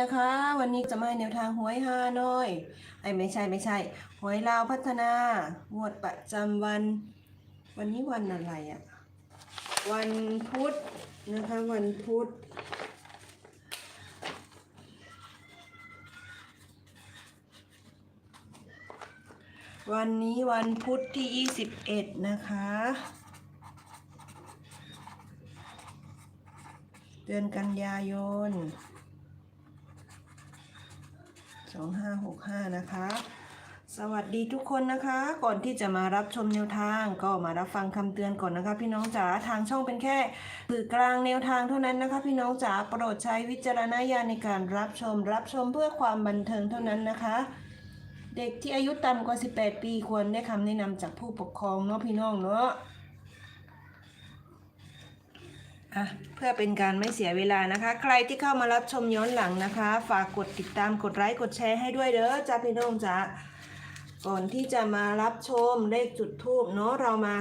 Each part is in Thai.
นะคะ วันนี้จะมาแนวทางหวยฮานอยไอ้ไม่ใช่ไม่ใช่หวยลาวพัฒนางวดประจำวัน วันนี้วันอะไรอะวันพุธนะคะวันพุธวันนี้วันพุธที่ 21 นะคะ เดือนกันยายน 2565 นะคะ สวัสดีทุกคนนะคะ ก่อนที่จะมารับชมแนวทางก็มารับฟังคำเตือนก่อนนะคะ พี่น้องจ๋าทางช่องเป็นแค่สื่อกลางแนวทางเท่านั้นนะคะ พี่น้องจ๋าโปรดใช้วิจารณญาณในการรับชม รับชมเพื่อความบันเทิงเท่านั้นนะคะเด็กที่อายุต่ำกว่า 18 ปีควรได้คำแนะนำจากผู้ปกครองเนาะพี่น้องเนาะ อะเพื่อเป็นการไม่เสียเวลานะคะ ใครที่เข้ามารับชมย้อนหลังนะคะ ฝากกดติดตามกดไลค์กดแชร์ให้ด้วยเด้อจ้าพี่น้องจ้าก่อนที่จะมารับชมเลขจุดทูบเนาะเรามา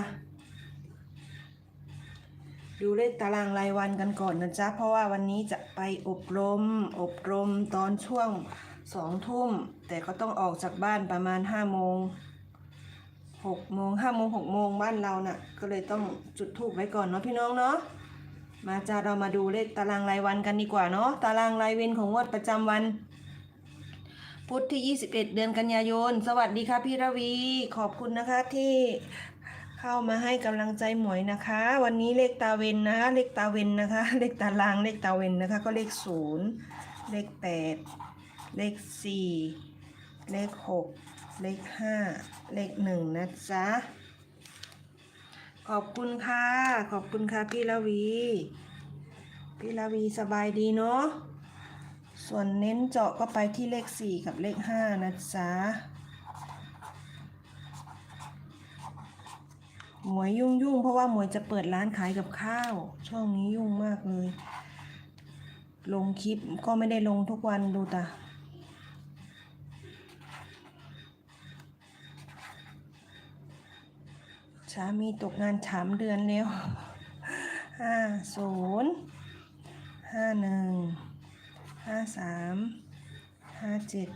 ดูเลขตารางรายวันกันก่อนนะจ๊ะเพราะว่าวันนี้จะไปอบรม อบรมตอนช่วงสองทุ่ม แต่ก็ต้องออกจากบ้านประมาณห้าโมงหกโมงห้าโมงหกโมงบ้านเราน่ะ ก็เลยต้องจุดทูบไว้ก่อนเนาะพี่น้องเนาะ มาจะเรามาดูเลขตารางรายวันกันดีกว่าเนาะตารางรายเวนของงวดประจำวัน พุธที่ 21 เดือนกันยายน สวัสดีค่ะพี่ระวี ขอบคุณนะคะที่เข้ามาให้กำลังใจหมวยนะคะ วันนี้เลขตาเวนนะคะเลขตาเวนนะคะ เลขตารางเลขตาเวนนะคะ ก็เลขศูนย์เลขแปดเลขสี่เลขหกเลขห้าเลขหนึ่งนะจ๊ะ ขอบคุณค่ะ ขอบคุณค่ะพี่ละวี พี่ละวีสบายดีเนาะ ส่วนเน้นเจาะก็ไปที่เลข4กับเลข5นะจ๊ะหมวยยุ่งยุ่งเพราะว่าหมวยจะเปิดร้านขายกับข้าว ช่วงนี้ยุ่งมากเลย ลงคลิปก็ไม่ได้ลงทุกวันดูตา สามีตกงานสามเดือนแล้วห้าศูนย์ห้าหนึ่งห้าสามห้าเจ็ด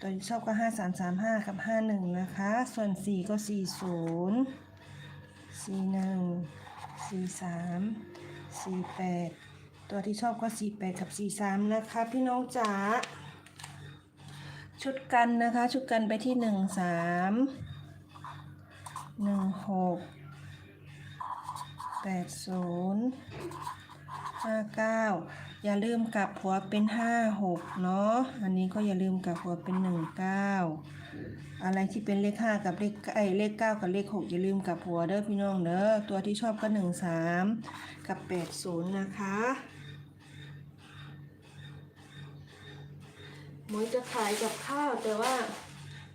ตัวที่ชอบก็ห้าสามสามห้ากับห้าหนึ่งนะคะ ส่วนสี่ก็สี่ศูนย์สี่หนึ่งสี่สามสี่แปดตัวที่ชอบก็สี่แปดกับสี่สามนะคะ พี่น้องจ๋าชุดกันนะคะ ชุดกันไปที่หนึ่งสาม หนึ่งหกแปดศูนย์ห้าเก้าอย่าลืมกลับหัวเป็นห้าหกเนาะ อันนี้ก็อย่าลืมกลับหัวเป็นหนึ่งเก้าอะไรที่เป็นเลขห้ากับเลขไอเลขเก้ากับเลขหกอย่าลืมกลับหัวเด้อพี่น้องเด้อ ตัวที่ชอบก็หนึ่งสามกับแปดศูนย์นะคะหมวยจะขายกับข้าวแต่ว่า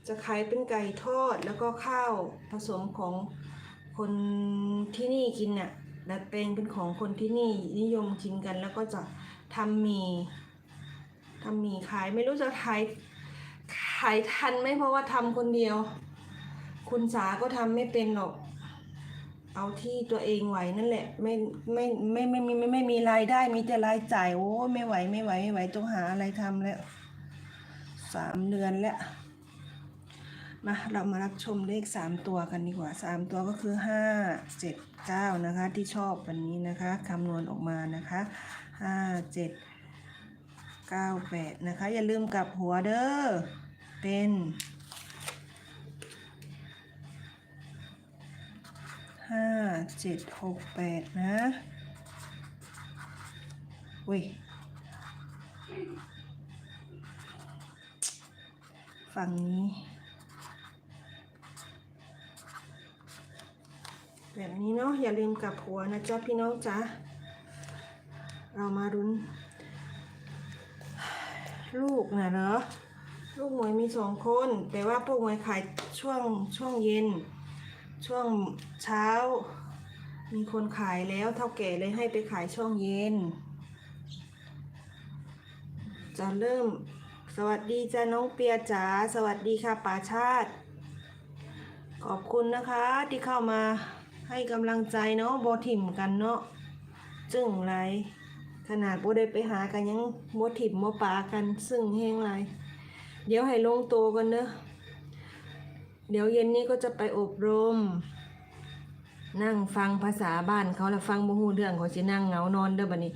จะขายเป็นไก่ทอดแล้วก็ข้าวผสมของคนที่นี่กินน่ะดัดแปลงเป็นของคนที่นี่นิยมกินกัน แล้วก็จะทำหมีทำหมีขายไม่รู้จะขายขายทันไหมเพราะว่าทำคนเดียว คุณสาก็ทำไม่เป็นหรอก เอาที่ตัวเองไหวนั่นแหละ ไม่ไม่ไม่ไม่ไม่ไม่ไม่มีรายได้มีแต่รายจ่ายโอ้ไม่ไหวไม่ไหวไม่ไหวต้องหาอะไรทำแล้วสามเดือนแล้ว มาเรามารับชมเลข 3 ตัวกันดีกว่า 3 ตัวก็คือ 5 7 9 นะคะ ที่ชอบวันนี้นะคะคำนวณออกมานะคะ 5 7 9 8 นะคะ อย่าลืมกลับหัวเด้อเป็นห้าเจ็ดหกแปดนะอุ้ยฝั่งนี้ แบบนี้เนาะอย่าลืมกลับหัวนะจ๊ะพี่น้องจ๊ะเรามารุนลูกนะเหรอลูกหมวยมีสองคน แต่ว่าพวกหมวยขายช่วงช่วงเย็น ช่วงเช้า มีคนขายแล้วเท่าแก่เลยให้ไปขายช่วงเย็น จะเริ่มสวัสดีจ้าน้องเปียจ๋าสวัสดีค่ะป่าชาติ ขอบคุณนะคะที่เข้ามา ให้กำลังใจเนาะบอถิ่มกันเนาะจึงไรขนาดโบได้ไปหากันยังมัวถิ่มมัวปากัน ซึ่งแห้งไรเดี๋ยวให้ลงโตวกันเด้อเดี๋ยวเย็นนี้ก็จะไปอบรม นั่งฟังภาษาบ้านเขาแล้วฟังบ่ฮู้เรื่องเขาสินั่งเหงานอนเด้อบัดนี้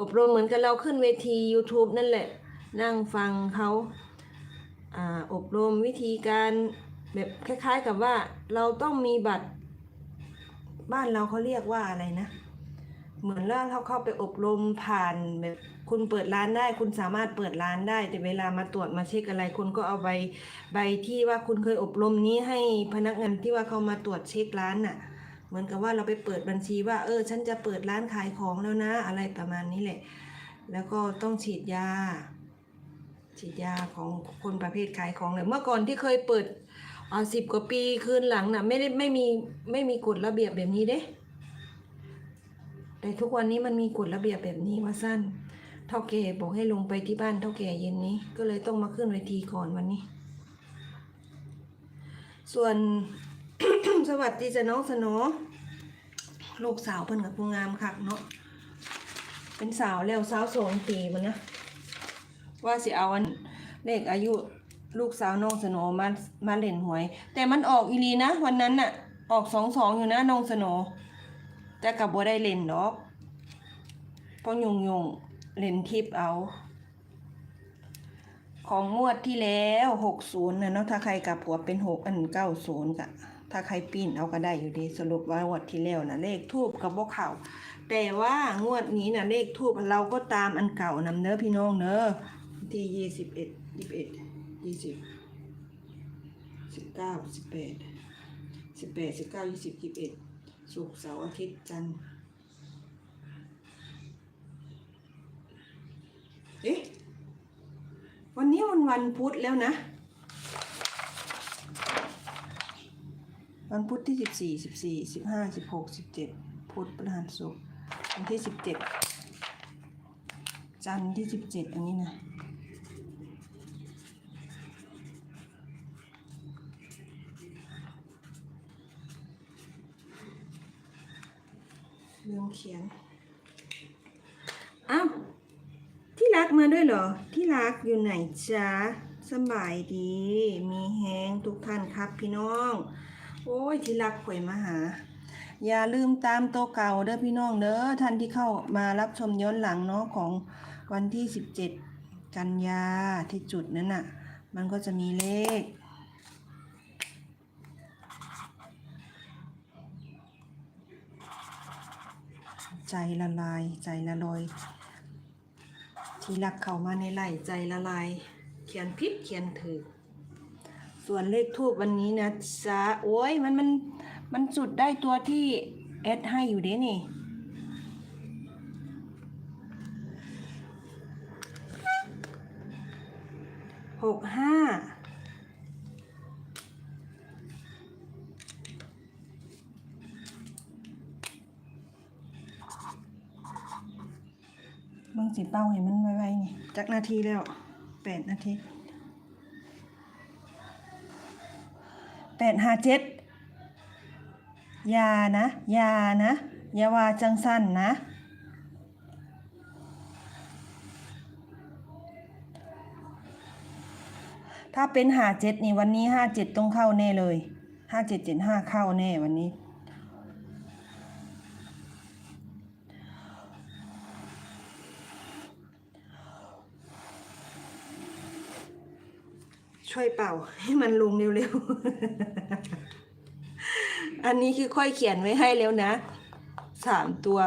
อบรมเหมือนกับเราขึ้นเวที YouTube นั่นแหละ นั่งฟังเขาอ่าอบรมวิธีการแบบคล้าย ๆ กับว่าเราต้องมีบัตร บ้านเราเขาเรียกว่าอะไรนะ เหมือนว่าเราเข้าไปอบรมผ่านแบบคุณเปิดร้านได้ คุณสามารถเปิดร้านได้ แต่เวลามาตรวจมาเช็คอะไร คุณก็เอาใบใบที่ว่าคุณเคยอบรมนี้ให้พนักงานที่ว่าเขามาตรวจเช็คร้านน่ะ เหมือนกับว่าเราไปเปิดบัญชีว่า เออ ฉันจะเปิดร้านขายของแล้วนะ อะไรประมาณนี้แหละ แล้วก็ต้องฉีดยาฉีดยาของคนประเภทขายของเลยเมื่อก่อนที่เคยเปิด อ่าสิบกว่าปีคืนหลังน่ะไม่ได้ไม่มีไม่มีกฎระเบียบแบบนี้เด้ แต่ทุกวันนี้มันมีกฎระเบียบแบบนี้ว่าสั้นเท่าแก่บอกให้ลงไปที่บ้านเท่าแก่เย็นนี้ ก็เลยต้องมาขึ้นเวทีก่อนวันนี้ ส่วนสวัสดีจ้ะน้องสโนลูกสาวเพิ่นกับผู้งามคักเนาะเป็นสาวแล้วสาวสองปีมันนะว่าสิเอาอันเลขอายุ ลูกสาวน้องสโนมามาเล่นหวย แต่มันออกอีลีนะ วันนั้นน่ะ ออกสองสองอยู่นะน้องสโนแต่กับบ่ได้เล่นดอกเพราะยงยงเล่นทิปเอา ของงวดที่แล้วหกศูนย์นะเนาะถ้าใครกลับหัวเป็นหกอันเก้าศูนย์กะถ้าใครปีนเอาก็ได้อยู่ดีสรุปว่างวดที่แล้วนะเลขทูบกับบ่เข่าแต่ว่างวดนี้นะเลขทูบเราก็ตามอันเก่านำเนื้อพี่น้องเน้อที่ยี่สิบเอ็ดยี่สิบเอ็ด ยี่สิบสิบเก้าสิบแปดสิบแปดสิบเก้ายี่สิบยี่สิบเอ็ดศุกร์เสาร์อาทิตย์จันทร์เอ๊ะวันนี้มันวันพุธแล้วนะ วันพุธที่สิบสี่สิบสี่สิบห้าสิบหกสิบเจ็ดพุธพฤหัสศุกร์วันที่สิบเจ็ดจันทร์ที่สิบเจ็ดอันนี้นะ ลืมเขียน อ้าว ที่รักมาด้วยเหรอ ที่รักอยู่ไหนจ๊ะสบายดี มีแฮงทุกท่านครับพี่น้อง โอ้ย ที่รักข่อยมาหา อย่าลืมตามโตวเก่าเด้อพี่น้องเด้อท่านที่เข้ามารับชมย้อนหลังเนาะของวันที่ 17 กันยาที่จุดนั้นน่ะ มันก็จะมีเลข ใจละลาย ใจละลอย ที่รักเข้ามาในไหลใจละลาย เขียนพิษเขียนถือ ส่วนเลขทูบวันนี้นะจ๊ะโอ้ยมันมันมันจุดได้ตัวที่แอดให้อยู่เด้นี่หกห้า เบิ่งสิเป้าให้มันไวๆนี่จักนาทีแล้วแปดนาทีแปดห้าเจ็ดยานะยานะยาว่าจังสั้นนะถ้าเป็นห้าเจ็ดนี่วันนี้ห้าเจ็ดต้องเข้าแน่เลยห้าเจ็ดเจ็ดห้าเข้าแน่วันนี้ ช่วยเป่าให้มันลงเร็วๆ อันนี้คือค่อยเขียนไว้ให้แล้วนะสามตัว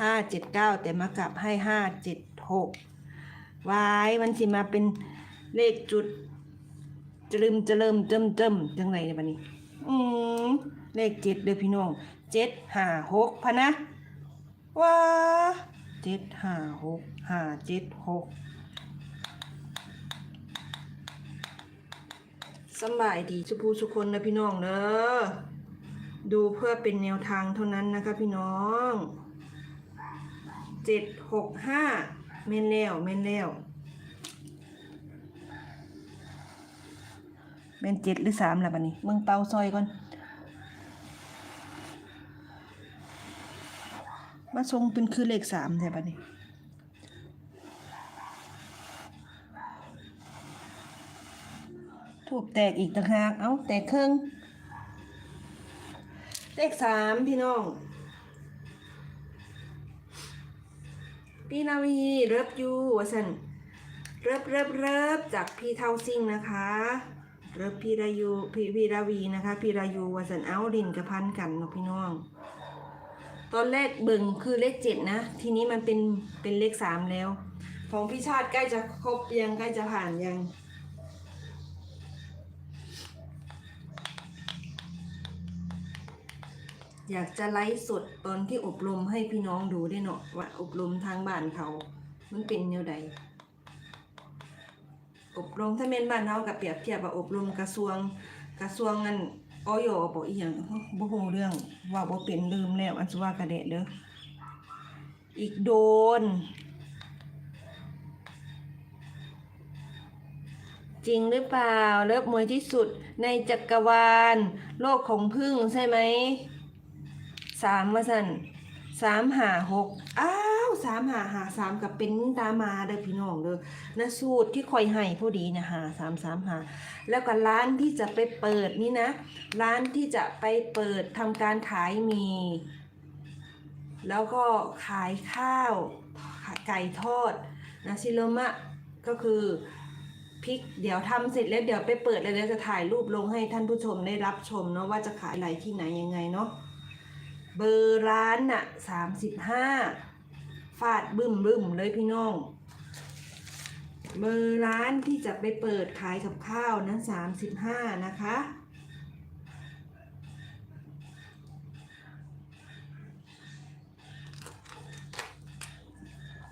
ห้าเจ็ดเก้าแต่มากลับให้ห้าเจ็ดหกวายมันสิมาเป็นเลขจุดจะลืมจะเริ่มเติมเติมจังไรเนี่ยบันนี้ อืมเลขเจ็ดเด้อพี่น้องเจ็ดห้าหกพะนะว้าเจ็ดห้าหกห้าเจ็ดหก สบายดีชุพูทุคนนะพี่น้องเนอะดูเพื่อเป็นแนวทางเท่านั้นนะคะพี่น้องเจ็ดหกห้าเมนแล้วเมนแล้วเมนเจ็ดหรือสามล่ะบัดนี้มึงเป่าซอยก่อน มาทรงเป็นคือเลขสามแท้บัดนี้ ถูกแตกอีกต่างหาก เอ้าแตกครึ่งเลขสามพี่น้อง พี่นาวีเริบยูวะสันเริบเริบเริบจากพี่เท่าซิ่งนะคะเริบพี่รายูพี่พี่ราวีนะคะพี่รายูวะสันเอาดินกับพันกันเนาะพี่น้อง ตอนแรกเบิ่งคือเลขเจ็ดนะ ทีนี้มันเป็นเป็นเลขสามแล้ว ของพี่ชาติใกล้จะครบยังใกล้จะผ่านยัง อยากจะไลฟ์สดตอนที่อบรมให้พี่น้องดูได้เนาะว่าอบรมทางบ้านเขา มันเป็นแนวใด อบรมถ้าเม่นบ้านเรากับเปรียบเทียบกับอบรมกระทรวงกระทรวงนั่นออยบอกอีหยังบ่ฮู้เรื่อง ว่าบ่เป็นลืมแล้วอันสว่ากระเดะเด้ออีกโดน จริงหรือเปล่าเลิฟมวยที่สุดในจักรวาล โลกของพึ่งใช่ไหม สามมาสั่นสามหาหกอ้าวสามหาหาสามกับเป็นตามาเด้อพี่น้องเด้อนะสูตรที่คอยให้ผู้ดีนะหาสามสามหาแล้วก็ร้านที่จะไปเปิดนี่นะ ร้านที่จะไปเปิดทำการขายมี แล้วก็ขายข้าวไก่ทอดนะซิโลมะก็คือพริกเดี๋ยวทำเสร็จแล้วเดี๋ยวไปเปิดแล้วเดี๋ยวจะถ่ายรูปลงให้ท่านผู้ชมได้รับชมเนาะว่าจะขายอะไรที่ไหนยังไงเนาะ เบอร์ร้านน่ะสามสิบห้าฟาดบึ้มบึ้มเลยพี่น้อง เบอร์ร้านที่จะไปเปิดขายกับข้าวนั้นสามสิบห้านะคะ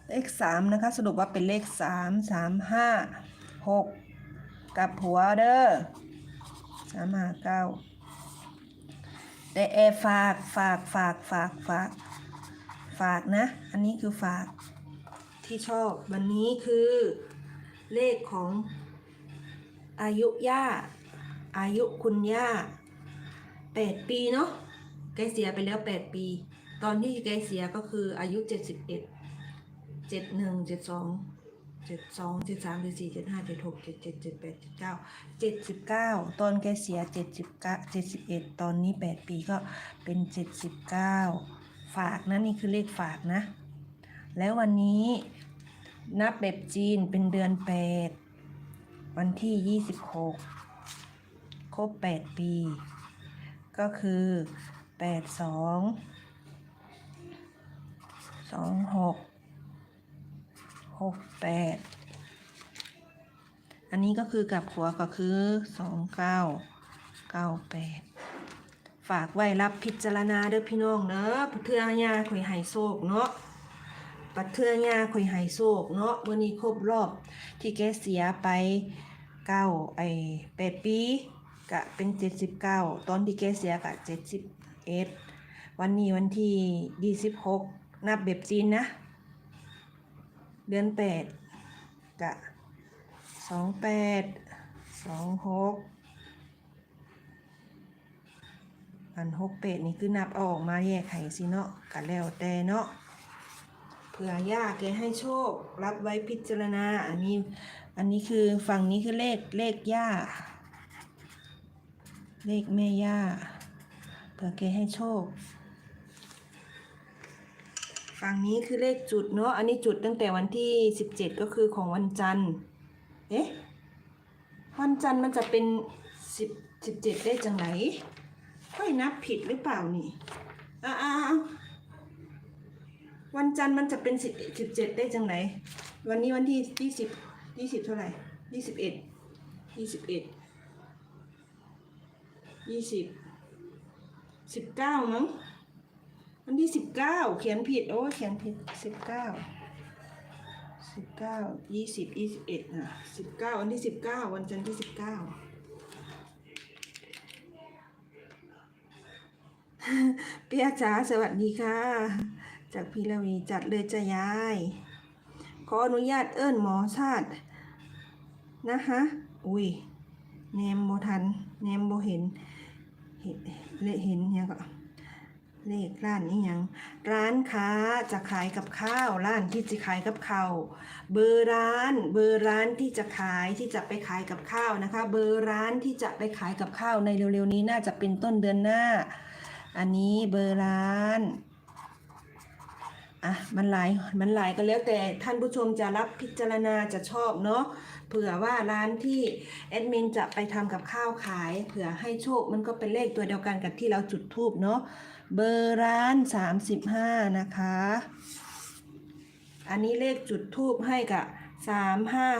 เลขสามนะคะ สรุปว่าเป็นเลขสามสามห้าหกกับหัวเด้อสามห้าเก้า แต่แอร์ฝากฝากฝากฝากฝากฝากนะ อันนี้คือฝากที่ชอบ วันนี้คือเลขของอายุย่า อายุคุณย่าแปดปีเนาะแกเสียไปแล้วแปดปี ตอนที่แกเสียก็คืออายุเจ็ดสิบเอ็ดเจ็ดหนึ่งเจ็ดสอง เจ็ดสองเจ็ดสามเจ็ดสี่เจ็ดห้าเจ็ดหกเจ็ดเจ็ดเจ็ดแปดเจ็ดเก้าเจ็ดสิบเก้าตอนแกเสียเจ็ดสิบเก้าเจ็ดสิบเอ็ดตอนนี้แปดปีก็เป็นเจ็ดสิบเก้าฝากนะนี่คือเลขฝากนะ แล้ววันนี้นับแบบจีนเป็นเดือนแปดวันที่ยี่สิบหกครบแปดปี ก็คือแปดสองสองหก หกแปดอันนี้ก็คือกลับหัวก็คือสองเก้าเก้าแปดฝากไว้รับพิจารณาเด้อพี่น้องเนอะปัดเทือยาข่อยไห้โศกเนาะปัดเทือยาข่อยไห้โศกเนาะวันนี้ครบรอบที่แกเสียไปเก้าไอแปดปีกะเป็นเจ็ดสิบเก้าตอนที่แกเสียกะเจ็ดสิบเอ็ดวันนี้วันที่ยี่สิบหกนับแบบจีนนะ เดือนแปดกะสองแปดสองหกอันหกเปดนี่คือนับออกมาแยกไข่สิเนาะกันแล้วแต่เนาะเผื่อยากแกให้โชครับไว้พิจารณา อันนี้ อันนี้คือฝั่งนี้คือเลขเลขย่าเลขแม่ย่าเผื่อแกให้โชค ฝั่งนี้คือเลขจุดเนาะ อันนี้จุดตั้งแต่วันที่สิบเจ็ดก็คือของวันจันทร์ เอ๊ะ วันจันทร์มันจะเป็นสิบสิบเจ็ดได้จังไหน ค่อยนับผิดหรือเปล่านี่อ้าววันจันทร์มันจะเป็นสิบสิบเจ็ดได้จังไหน วันนี้วันที่ยี่สิบยี่สิบเท่าไหร่ยี่สิบเอ็ดยี่สิบเอ็ดยี่สิบสิบเก้ามั้ง วันที่สิบเก้าเขียนผิดโอ้เขียนผิดสิบเก้าสิบเก้ายี่สิบยี่สิบเอ็ดนะสิบเก้าวันที่สิบเก้าวันจันทร์ที่สิบเก้าเปียกจ๋าสวัสดีค่ะ จากพี่ละวีจัดเลยจะย้าย ขออนุญาตเอิ้นหมอชาตินะคะอุ้ยเนมโบทันเนมโบเห็น เห็นเละเห็นยังก็ เลขร้านนี้ยัง ร้านค้าจะขายกับข้าว ร้านที่จะขายกับข้าวเบอร์ร้าน เบอร์ร้านที่จะขายที่จะไปขายกับข้าวนะคะ เบอร์ร้านที่จะไปขายกับข้าวในเร็วๆนี้น่าจะเป็นต้นเดือนหน้า อันนี้เบอร์ร้านอะมันหลายมันหลายก็แล้วแต่ท่านผู้ชมจะรับพิจารณาจะชอบเนาะเผื่อว่าร้านที่แอดมินจะไปทำกับข้าวขาย เผื่อให้โชคมันก็เป็นเลขตัวเดียวกันกับที่เราจุดทูบเนาะ เบอร์ร้าน35นะคะ อันนี้เลขจุดทูบให้กับ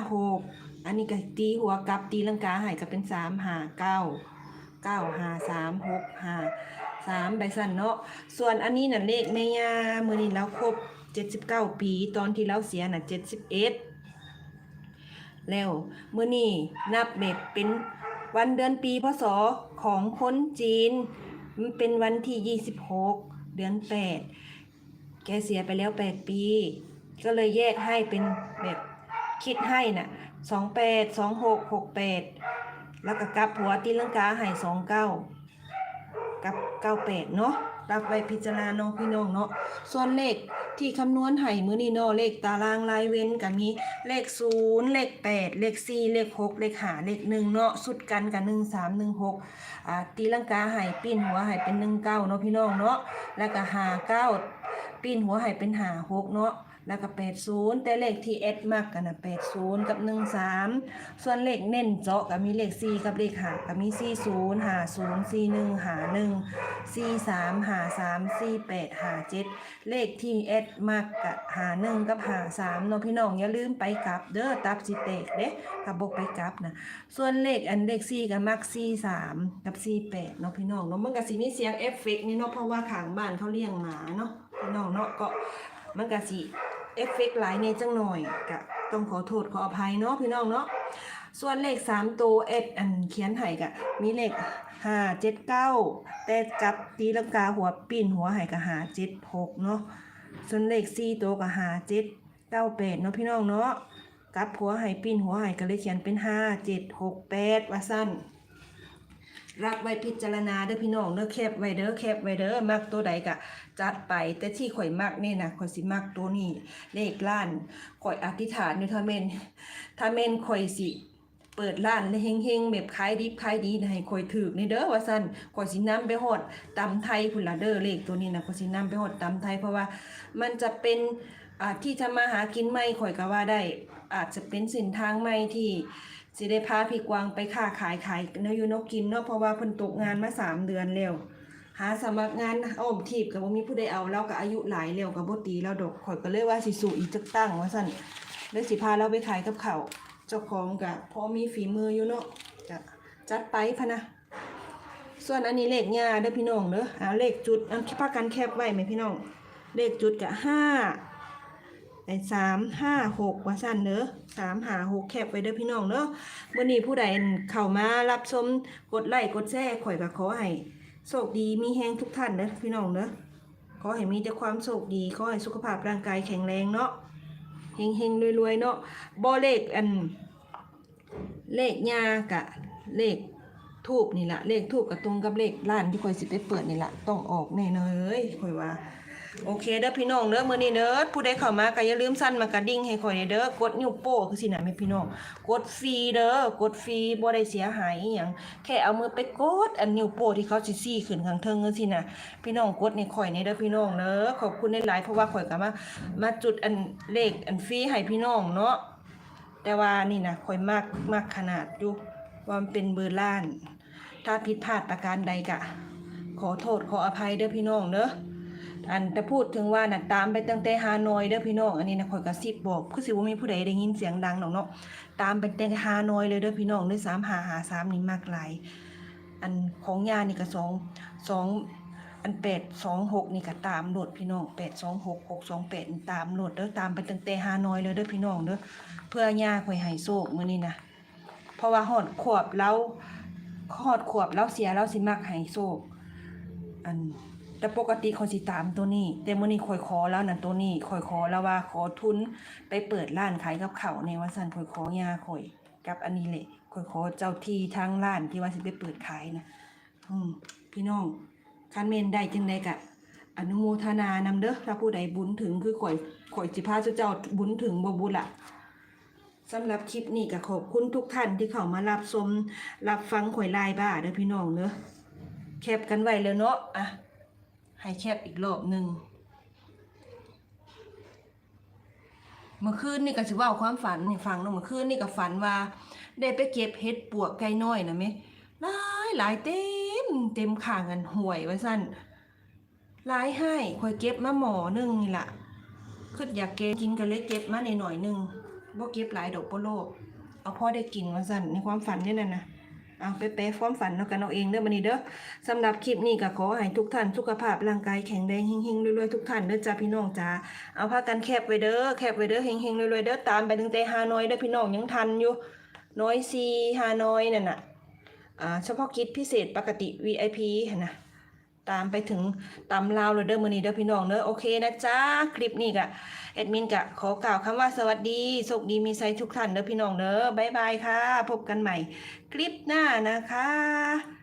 356อันนี้ก็ตีหัวกลับตีลังกาให้ก็เป็น3 5 9 9 5 3 6 5สามใบสั่นเนาะ ส่วนอันนี้น่ะเลขแม่ยามือนี้เราครบเจ็ดสิบเก้าปี ตอนที่เราเสียน่ะเจ็ดสิบเอ็ดแล้วมือนี้นับเบ็ดเป็นวันเดือนปีพศของคนจีน มันเป็นวันที่ยี่สิบหกเดือนแปดแกเสียไปแล้วแปดปี ก็เลยแยกให้เป็นแบบคิดให้น่ะสองแปดสองหกหกแปดแล้วก็กลับหัวตีลังกาให้สองเก้ากับเก้าแปดเนาะรับไว้พิจารณาน้องพี่น้องเนาะส่วนเลข ที่คำนวณให้มื้อนี้เนาะเลขตารางรายเว้นก็มีเลข0เลข8เลข4เลข6เลข5เลข1เนาะสุดกันกับ1 3 1 6อ่าตีลังกาให้ปิ้นหัวให้เป็น1 9เนาะพี่น้องเนาะแล้วก็5 9ปิ้นหัวให้เป็น5 6เนาะ แล้วก็80แต่เลขที่เอดมากกันนะ80กับ13ส่วนเลขเน้นเจาะก็มีเลข4กับเลข5ก็มี40 50 41 51 43 53 48 57เลขที่เอดมากกับ51กับ53เนาะพี่น้องอย่าลืมไปกลับเด้อตับสิเตกเด้ถ้าบกไปกลับนะส่วนเลขอันเลข4ก็มัก43กับ48เนาะพี่น้องเนาะมันก็สิมีเสียงเอฟเฟกต์นี่เนาะเพราะว่าขางบ้านเขาเลี้ยงหมาเนาะพี่น้องเนาะก็มันก็สิ เอฟเฟกต์หลายในจังหน่อยกะต้องขอโทษขออภัยเนาะพี่น้องเนาะส่วนเลข3ตัวเอ็ดอันเขียนให้กะมีเลข5 7 9แต่กับตีลังกาหัวปีนหัวให้กะ5 7 6เนาะส่วนเลข4ตัวกะ5 7 9 8เก้าแปดเนาะพี่น้องเนาะกับหัวให้ปีนหัวให้ก็เลยเขียนเป็น5 7 6 8ว่าสั้น รับไว้พิจารณาเด้อพี่น้องเด้อแคบไว้เด้อแคบไว้เด้อมักตัวใดก็จัดไป แต่ที่ข่อยมักนี่นะข่อยสิมักตัวนี้เลขล้านข่อยอธิษฐานอยู่ถ้าแม่นถ้าแม่นข่อยสิเปิดร้านและเฮงๆแบบขายดิบขายดีนะให้ข่อยถือในเด้อว่าซั่นข่อยสินำไปฮอดตำไทยพุ่นละเด้อเลขตัวนี้นะข่อยสินำไปฮอดตำไทยเพราะว่ามันจะเป็นอ่าที่ทำมาหากินใหม่ข่อยก็ว่าได้ อาจจะเป็นเส้นทางใหม่ที่ สิได้พาพี่กวางไปค้าขายขายเนื้อยูนกกินเนาะเพราะว่าเพิ่นตกงานมาสามเดือนแล้วหาสมัครงานอ้อมทีบก็บ่มีผู้ใดเอาเราก็อายุหลายแล้วก็บ่ตีเราดอกข่อยก็เลยว่าสิสู่อีกจักตั้งว่าซั่นเลยสิพาเราไปขายกับเขาวเจ้าของก็พอมีฝีมืออยู่เนาะจะจัดไปพะนะส่วนอันนี้เลขยาเด้อพี่น้องเด้อเอาเลขจุดอันที่พากันแคบไว้ไหมพี่น้องเลขจุดก็ห้า ไอ้สามห้าหกว่าสั้นเด้อสามหาหกแคบไว้เด้อพี่น้องเด้อวันนี้ผู้ใดเข้ามารับชมกดไลค์กดแชร์ข่อยก็ขอให้โชคดีมีแฮงทุกท่านเด้อพี่น้องเด้อขอให้มีแต่ความโชคดีขอให้สุขภาพร่างกายแข็งแรงเนาะเฮงเฮงๆรวยๆเนาะบ่เลขอันเลขยากะเลขทูบนี่แหละเลขทูบกับตรงกับเลขร้านที่ข่อยสิไปเปิดนี่แหละต้องออกแน่เนอนเลยขอยว่า โอเคเด้อพี่น้องเด้อมื้อนี้เด้อผู้ใดเข้ามาก็อย่าลืมสั่นมากระดิ่งให้ข่อยเด้อกดนิ้วโป้คือสินะแม่พี่น้องกดฟรีเด้อกดฟรีบ่ได้เสียหายอีหยังแค่เอามือไปกดอันนิ้วโป้ที่เขาสิซี่ขึ้นข้างเทิงจังซี่นะพี่น้องกดในข่อยนี่เด้อพี่น้องเด้อขอบคุณหลายๆเพราะว่าข่อยก็มามาจุดอันเลขอันฟรีให้พี่น้องเนาะแต่ว่านี่นะข่อยมากมากขนาดอยู่ว่ามันเป็นเบอร์ล้าน ถ้าผิดพลาดประการใดกะ ขอโทษขออภัยเด้อพี่น้องเด้อ อันแต่พูดถึงว่าน่ะตามไปตั้งแต่ฮานอยเด้อพี่น้องอันนี้นะข่อยกระซิบบอกคือสิว่ามีผู้ใดได้ยินเสียงดังหรอกเนาะตามไปตั้งแต่ฮานอยเลยเด้อพี่น้องด้วยสามหาหาสามนี่มากหลายอันของยานี่ก็สองสองอันแปดสองหกนี่ก็ตามโหลดพี่น้องแปดสองหกหกสองแปดตามโหลดเด้อตามไปตั้งแต่ฮานอยเลยเด้อพี่น้องเด้อเพื่อยาข่อยให้โชคมื้อนี้นะเพราะว่าฮอดขวบแล้วฮอดขวบแล้วเสียแล้วสิมักให้โชคอัน แต่ปกติเขาสิตามตัวนี้ แต่มื้อนี้ข่อยขอแล้วนั่นตัวนี้ข่อยขอแล้วว่าขอทุนไปเปิดร้านขายกับเขาในว่าซั่นข่อยขอยาข่อยกับอันนี้แหละข่อยขอเจ้าที่ทางร้านที่ว่าสิไปเปิดขายนะอืมพี่น้องคันเมนได้จังไดกะอนุโมทนานำเด้อถ้าผู้ใดบุญถึงคือข่อยข่อยสิพาเจ้าบุญถึงบ่บุญละสำหรับคลิปนี้ก็ขอบคุณทุกท่านที่เข้ามารับชมรับฟังข่อยลายบ้าเด้อพี่น้องเด้อแคปกันไว้แล้วเนาะอะ ให้แคปอีกรอบหนึ่งเมื่อคืนนี่ก็สิว่าความฝันนี่ฟังเนาะเมื่อคืนนี่ก็ฝันว่า ได้ไปเก็บเห็ดปวกไก่น้อยนะแม่หลายหลายเต็มเต็มข้างกันห่วยไว้สั้นหลายให้ข่อยเก็บมาหมอนึงนี่ละคืออยากเก็บกินก็เลยเก็บมาในหน่อยหนึงบ่เก็บหลายดอกโปโลเอาพอได้กินว่าสั้นในความฝันนี่น่ะนะ เอาไปแปะความฝันเนากันเอาเองเด้อบันนี้เด้อสำหรับคลิปนี้ก็ขอให้ทุกท่านสุขภาพร่างกายแข็งแรงเฮงๆรวยๆทุกท่านเด้อจ้าพี่น้องจ้าเอาพากันแคบไว้เด้อแคบไว้เด้อเฮงๆรวยๆเด้อตามไปถึงแต่ฮานอยเด้อพี่น้องยังทันอยู่น้อยซีฮานอยนั่นน่ะอ่าเฉพาะกิจพิเศษปกติ VIP นะ ตามไปถึงตำลาวเลยเด้อมือนี้เด้อพี่น้องเด้อโอเคนะจ๊ะคลิปนี้กะแอดมินกะขอกล่าวคำว่าสวัสดีสุขดีมีไซทุกท่านเด้อพี่น้องเด้อบายบายค่ะ พบกันใหม่ คลิปหน้านะคะ